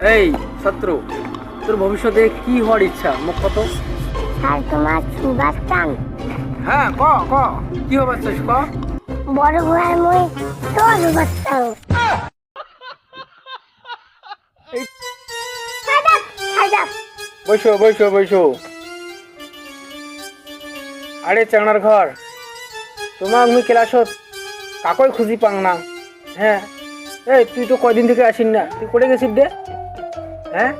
এই শত্রু তোর ভবিষ্যতে কি হওয়ার ইচ্ছা? মুখ কত? আর তোমার চান হ্যাঁ ক ক। কি হবার চাস ক? বড় ভাই মই তো সুবাস চান বসো বসো বসো। আরে চাংড়ার ঘর। তোমার আমি ক্লাসত। কাকই খুঁজি পাং না। হ্যাঁ। এই তুই তো কয়দিন থেকে আসিন না। তুই করে গেছিস দে? হ্যাঁ?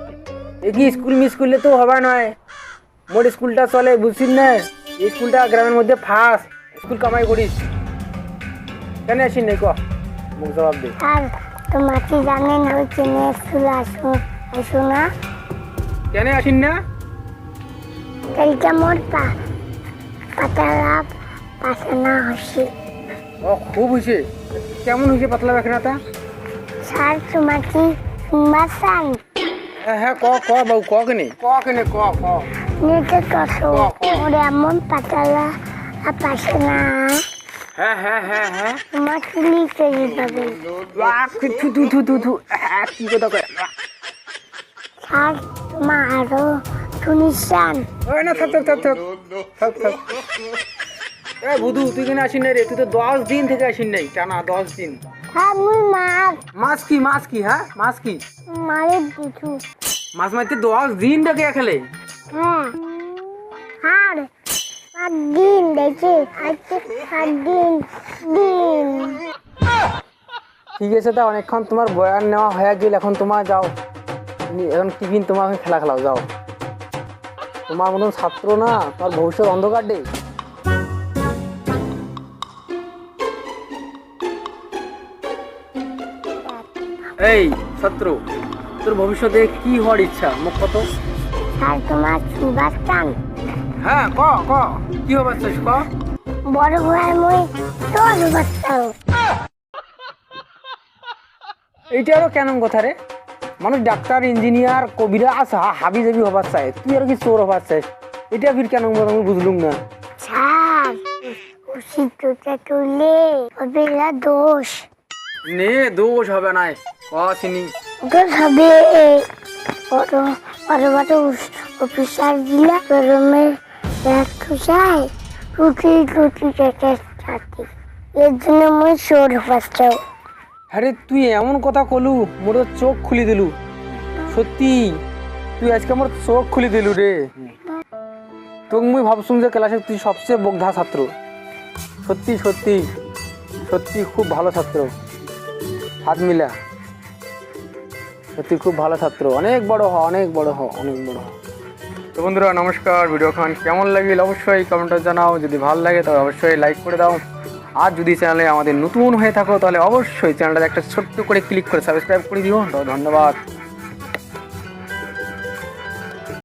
এ কি স্কুল মিস করলে তো হবে নয়। মোর স্কুলটা চলে বুঝছিস না? এই স্কুলটা গ্রামের মধ্যে ফার্স্ট স্কুল কামাই করিস। কেন আসিন নাই ক? জবাব দে। আর তোমার কি জানেন হচ্ছে না স্কুল আসো আসো না। কেন আসিন না? কালকে মোর পা পাতালা হসি। ও খুব হয়েছে কেমন হয়েছে পাতলা বেখনাটা স্যার তোমার কি চান হ্যাঁ হ্যাঁ ক ক বাবু ক কেনে ক কেনে ক ক নিতে কসো মোর এমন পাতালা পাশে না। হ্যাঁ হ্যাঁ হ্যাঁ হ্যাঁ। তোমার চুলি চলে যাবে থু থু থু থু থু হ্যাঁ কি কথা কয়? স্যার তোমার আরও শুনিসান? ওই না থাক থাক থাক থাক। থাক থাক। এ বুধু তুই কেন আসিন নাই রে। তুই তো দশ দিন থেকে আসিন নাই টানা দশ দিন। হ্যাঁ মুই মার মাছ। কি মাছ কি হ্যাঁ? মাছ কি মারে দিছু। মাছ মারতে দশ দিন থেকে খেলে। হ্যাঁ। আর সাত দিন দেখে আজকে সাত দিন দিন। ঠিক আছে তা অনেকক্ষণ তোমার বয়ান নেওয়া হয়ে গেল এখন তোমার যাও। এখন টিফিন তোমাকে খেলা খেলাও যাও। তোমার মতন ছাত্র না তোমার ভবিষ্যৎ অন্ধকার ডে এই ছাত্র তোর ভবিষ্যতে কি হওয়ার ইচ্ছা? মুখ কত? স্যার তোমার সুবাস চান। হ্যাঁ ক ক। কি হবার চাস ক? বড় ভাই মই তো সুবাস চান। এইটা আরও কেন কথা রে? মানুষ ডাক্তার ইঞ্জিনিয়ার কবিরাজ হা- হাবি জাবি হবার চায়। তুই আর কি চোর হবার চাই এটা ফির কেন আমি বুঝলুম না। স্যার ওষুধটা তুললে হবে না দোষ। নে দোষ হবে না ক চিনি দোষ হবে বড় বড় বড় অফিসার গিলা গরমের এক খুশায় টুটি টুটি কেটে থাকে এর জন্য মই চোর হচ্ছাও আরে তুই এমন কথা কলু মোর চোখ খুলি দিলু। সত্যি তুই আজকে আমার চোখ খুলি দিলু রে। তোকে মুই ভাবছুম যে ক্লাসে তুই সবচেয়ে বগধা ছাত্র। সত্যি সত্যি সত্যি খুব ভালো ছাত্র। হাত মিলা। সত্যি খুব ভালো ছাত্র। অনেক বড় হ, অনেক বড় হ, অনেক বড় তো বন্ধুরা, নমস্কার, ভিডিও খান কেমন লাগিল? অবশ্যই কমেন্টে জানাও। যদি ভালো লাগে তবে অবশ্যই লাইক করে দাও। আর যদি চ্যানেলে আমাদের নতুন হয়ে থাকো, তাহলে অবশ্যই চ্যানেলটা একটা ছোট্ট করে ক্লিক করে সাবস্ক্রাইব করে দিও। ধন্যবাদ।